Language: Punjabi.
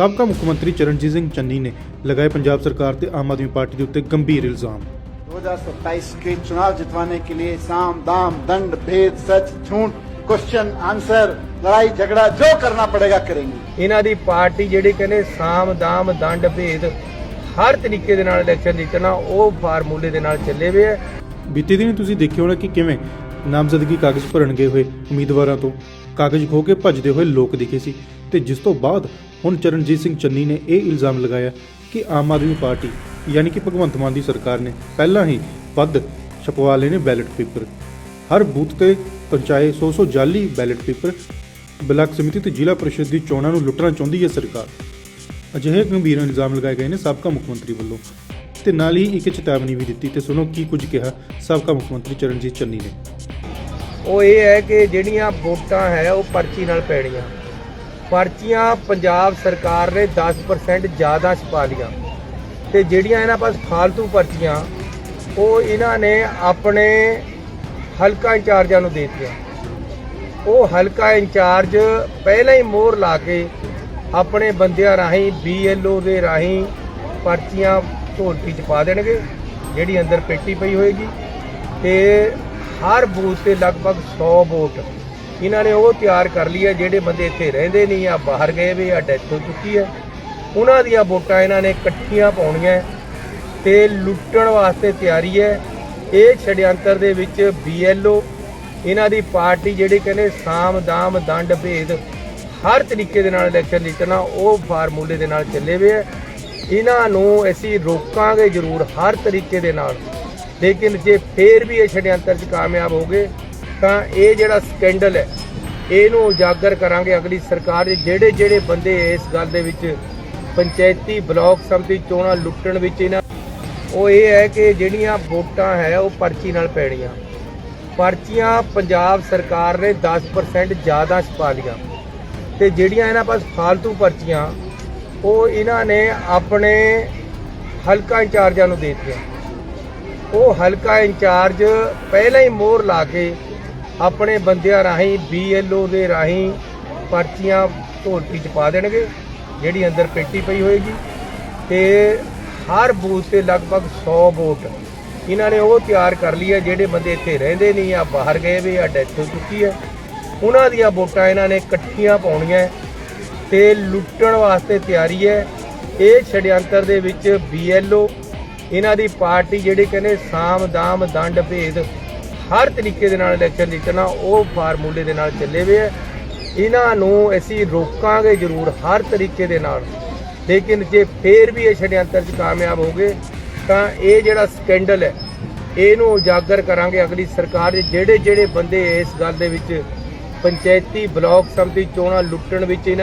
ਸਾਬਕਾ ਮੁੱਖ ਮੰਤਰੀ ਚਰਨਜੀਤ ਸਿੰਘ ਚੰਨੀ ਨੇ ਲਗਾਏ ਪੰਜਾਬ ਸਰਕਾਰ ਤੇ ਆਮ ਆਦਮੀ ਪਾਰਟੀ ਦੇ ਉੱਤੇ ਗੰਭੀਰ ਇਲਜ਼ਾਮ 2027 के चुनाव जितवाने के लिए साम दाम दंड भेद सच झूठ क्वेश्चन आंसर लड़ाई झगड़ा जो करना पड़ेगा करेंगे ਇਹਨਾਂ ਦੀ ਪਾਰਟੀ ਜਿਹੜੀ ਕਹਿੰਦੇ ਸਾਮ ਦਾਮ ਦੰਡ ਭੇਦ ਹਰ ਤਰੀਕੇ ਦੇ ਨਾਲ ਇਲੈਕਸ਼ਨ ਜਿੱਤਣਾ ਉਹ ਫਾਰਮੂਲੇ ਦੇ ਨਾਲ ਚੱਲੇ ਹੋਏ ਹੈ ਬੀਤੇ ਦਿਨੀ ਤੁਸੀਂ ਦੇਖਿਆ ਹੋਣਾ ਕਿ ਕਿਵੇਂ ਨਾਮਜ਼ਦਗੀ ਕਾਗਜ਼ ਭਰਨ ਗਏ ਹੋਏ ਉਮੀਦਵਾਰਾਂ ਤੋਂ ਕਾਗਜ਼ ਖੋ ਕੇ ਭੱਜਦੇ ਹੋਏ ਲੋਕ ਦਿਖੇ ਸੀ ਤੇ ਜਿਸ ਤੋਂ ਬਾਅਦ ਹੁਣ ਚਰਨਜੀਤ ਸਿੰਘ ਚੰਨੀ ਨੇ ਇਹ ਇਲਜ਼ਾਮ ਲਗਾਇਆ ਕਿ ਆਮ ਆਦਮੀ ਪਾਰਟੀ, ਯਾਨੀ ਕਿ ਭਗਵੰਤ ਮਾਨ ਦੀ ਸਰਕਾਰ ਨੇ ਪਹਿਲਾਂ ਹੀ ਵੱਧ ਛਪਵਾ ਲਏ ਨੇ ਬੈਲਟ ਪੇਪਰ। ਹਰ ਬੂਥ ਤੇ ਪਹੁੰਚਾਏ 100-100 ਜਾਲੀ ਬੈਲਟ ਪੇਪਰ। ਬਲਾਕ ਸਮਿਤੀ ਤੇ ਜ਼ਿਲ੍ਹਾ ਪਰਿਸ਼ਦ ਦੀ ਚੋਣਾਂ ਨੂੰ ਲੁੱਟਣਾ ਚਾਹੁੰਦੀ ਹੈ ਸਰਕਾਰ। ਅਜਿਹੇ ਗੰਭੀਰ ਇਲਜ਼ਾਮ ਲਗਾਏ ਗਏ ਨੇ ਸਾਬਕਾ ਮੁੱਖ ਮੰਤਰੀ ਵੱਲੋਂ। ਤੇ ਨਾਲ ਹੀ ਇੱਕ ਚੇਤਾਵਨੀ ਵੀ ਦਿੱਤੀ ਤੇ ਸੁਣੋ ਕੀ ਕੁਝ ਕਿਹਾ ਸਾਬਕਾ ਮੁੱਖ ਮੰਤਰੀ ਚਰਨਜੀਤ ਚੰਨੀ ਨੇ। ਉਹ ਇਹ ਹੈ ਕਿ ਜਿਹੜੀਆਂ ਵੋਟਾਂ ਹੈ ਉਹ ਪਰਚੀ ਨਾਲ ਪੈਣੀਆਂ। ਪਰਚੀਆਂ ਪੰਜਾਬ ਸਰਕਾਰ ਨੇ 10% ਜ਼ਿਆਦਾ ਛਪਾ ਲੀਆਂ ਤੇ ਜਿਹੜੀਆਂ ਇਹਨਾਂ ਪਾਸ ਫਾਲਤੂ ਪਰਚੀਆਂ, ਉਹ ਇਹਨਾਂ ਨੇ ਆਪਣੇ ਹਲਕਾ ਇੰਚਾਰਜਾਂ ਨੂੰ ਦੇ ਦਿੱਤੀਆਂ। ਉਹ ਹਲਕਾ ਇੰਚਾਰਜ ਪਹਿਲਾਂ ਹੀ ਮੋਹਰ ਲਾ ਕੇ ਆਪਣੇ ਬੰਦਿਆਂ ਰਾਹੀਂ ਬੀਐਲਓ ਦੇ ਰਾਹੀਂ ਪਰਚੀਆਂ ਢੋਲਕੀ ਚ ਪਾ ਦੇਣਗੇ, ਜਿਹੜੀ ਅੰਦਰ ਪੇਟੀ ਪਈ ਹੋਏਗੀ। ਤੇ ਹਰ ਬੂਥ ਤੇ ਲਗਭਗ 100 ਵੋਟ ਇਹਨਾਂ ਨੇ ਉਹ ਤਿਆਰ ਕਰ ਲਈ ਹੈ, ਜਿਹੜੇ ਬੰਦੇ ਇੱਥੇ ਰਹਿੰਦੇ ਨਹੀਂ ਆ, ਬਾਹਰ ਗਏ ਵੀ ਆ ਡੈਥ ਹੋ ਚੁੱਕੀ ਹੈ। ਉਹਨਾਂ ਦੀਆਂ ਵੋਟਾਂ ਇਹਨਾਂ ਨੇ ਇਕੱਠੀਆਂ ਪਾਉਣੀਆਂ ਹੈ ਤੇ ਲੁੱਟਣ ਵਾਸਤੇ ਤਿਆਰੀ ਹੈ। ਇਹ ਛੜਯੰਤਰ ਦੇ ਵਿੱਚ ਬੀਐਲਓ ਇਹਨਾਂ ਦੀ ਪਾਰਟੀ ਜਿਹੜੀ ਕਹਿੰਦੇ ਸਾਮ, ਦਾਮ, ਦੰਡ, ਭੇਦ, ਹਰ ਤਰੀਕੇ ਦੇ ਨਾਲ ਇਲੈਕਸ਼ਨ ਜਿੱਤਣਾ, ਉਹ ਫਾਰਮੂਲੇ ਦੇ ਨਾਲ ਚੱਲੇ ਹੋਏ ਹੈ। ਇਹਨਾਂ ਨੂੰ ਅਸੀਂ ਰੋਕਾਂਗੇ ਜ਼ਰੂਰ ਹਰ ਤਰੀਕੇ ਦੇ ਨਾਲ। ਲੇਕਿਨ ਜੇ ਫੇਰ ਵੀ ਇਹ ਛੜਯੰਤਰ 'ਚ ਕਾਮਯਾਬ ਹੋ ਗਏ ਤਾਂ ਇਹ ਜਿਹੜਾ ਸਕੈਂਡਲ ਹੈ, ਇਹਨੂੰ ਉਜਾਗਰ ਕਰਾਂਗੇ ਅਗਲੀ ਸਰਕਾਰ ਦੇ। ਜਿਹੜੇ ਜਿਹੜੇ ਬੰਦੇ ਇਸ ਗੱਲ ਦੇ ਵਿੱਚ ਪੰਚਾਇਤੀ ਬਲਾਕ ਸਮਿਤੀ ਚੋਣਾਂ ਲੁੱਟਣ ਵਿੱਚ ਇਹਨਾਂ ਉਹ ਇਹ ਹੈ ਕਿ ਜਿਹੜੀਆਂ ਵੋਟਾਂ ਹੈ, ਉਹ ਪਰਚੀ ਨਾਲ ਪੈਣੀਆਂ। ਪਰਚੀਆਂ ਪੰਜਾਬ ਸਰਕਾਰ ਨੇ 10% ਜ਼ਿਆਦਾ ਛਪਾ ਲੀਆਂ ਤੇ ਜਿਹੜੀਆਂ ਇਹਨਾਂ ਪਾਸ ਫਾਲਤੂ ਪਰਚੀਆਂ, ਉਹ ਇਹਨਾਂ ਨੇ ਆਪਣੇ ਹਲਕਾ ਇੰਚਾਰਜਾਂ ਨੂੰ ਦੇ ਦਿੱਤੀਆਂ। ਉਹ ਹਲਕਾ ਇੰਚਾਰਜ ਪਹਿਲਾਂ ਹੀ ਮੋਹਰ ਲਾ ਕੇ ਆਪਣੇ ਬੰਦਿਆਂ ਰਾਹੀਂ ਬੀਐਲਓ ਦੇ ਰਾਹੀਂ ਪਰਚੀਆਂ ਢੋਲਕੀ ਚ ਪਾ ਦੇਣਗੇ, ਜਿਹੜੀ ਅੰਦਰ ਪੇਟੀ ਪਈ ਹੋਏਗੀ। ਤੇ ਹਰ ਬੂਥ ਤੇ ਲਗਭਗ 100 ਵੋਟ। ਇਹਨਾਂ ਨੇ ਉਹ ਤਿਆਰ ਕਰ ਲਈ ਹੈ, ਜਿਹੜੇ ਬੰਦੇ ਇੱਥੇ ਰਹਿੰਦੇ ਨਹੀਂ ਆ ਬਾਹਰ ਗਏ ਵੀ ਆ ਡੈਥ ਹੋ ਚੁੱਕੀ ਹੈ। ਉਹਨਾਂ ਦੀਆਂ ਵੋਟਾਂ ਇਹਨਾਂ ਨੇ ਇਕੱਠੀਆਂ ਪਾਉਣੀਆਂ ਹੈ ਤੇ ਲੁੱਟਣ ਵਾਸਤੇ ਤਿਆਰੀ ਹੈ। ਇਹ ਛੜਯੰਤਰ ਦੇ ਵਿੱਚ ਬੀਐਲਓ ਇਹਨਾਂ ਦੀ ਪਾਰਟੀ ਜਿਹੜੀ ਕਹਿੰਦੇ ਸਾਮ ਦਾਮ ਦੰਡ ਭੇਦ ਹਰ ਤਰੀਕੇ ਦੇ ਨਾਲ ਇਲੈਕਸ਼ਨ ਜਿੱਤਣਾ, ਉਹ ਫਾਰਮੂਲੇ ਦੇ ਨਾਲ ਚੱਲੇ ਹੋਏ ਹੈ ਇਹਨਾਂ ਨੂੰ ਅਸੀਂ ਰੋਕਾਂਗੇ ਜ਼ਰੂਰ ਹਰ ਤਰੀਕੇ ਦੇ ਨਾਲ। ਲੇਕਿਨ ਜੇ ਫੇਰ ਵੀ ਇਹ ਛੜਯੰਤਰ 'ਚ ਕਾਮਯਾਬ ਹੋ ਗਏ ਤਾਂ ਇਹ ਜਿਹੜਾ ਸਕੈਂਡਲ ਹੈ, ਇਹਨੂੰ ਉਜਾਗਰ ਕਰਾਂਗੇ ਅਗਲੀ ਸਰਕਾਰ ਦੇ। ਜਿਹੜੇ ਜਿਹੜੇ ਬੰਦੇ ਇਸ ਗੱਲ ਦੇ ਵਿੱਚ ਪੰਚਾਇਤੀ ਬਲਾਕ ਸਮਿਤੀ ਚੋਣਾਂ ਲੁੱਟਣ ਵਿੱਚ ਇਹਨਾਂ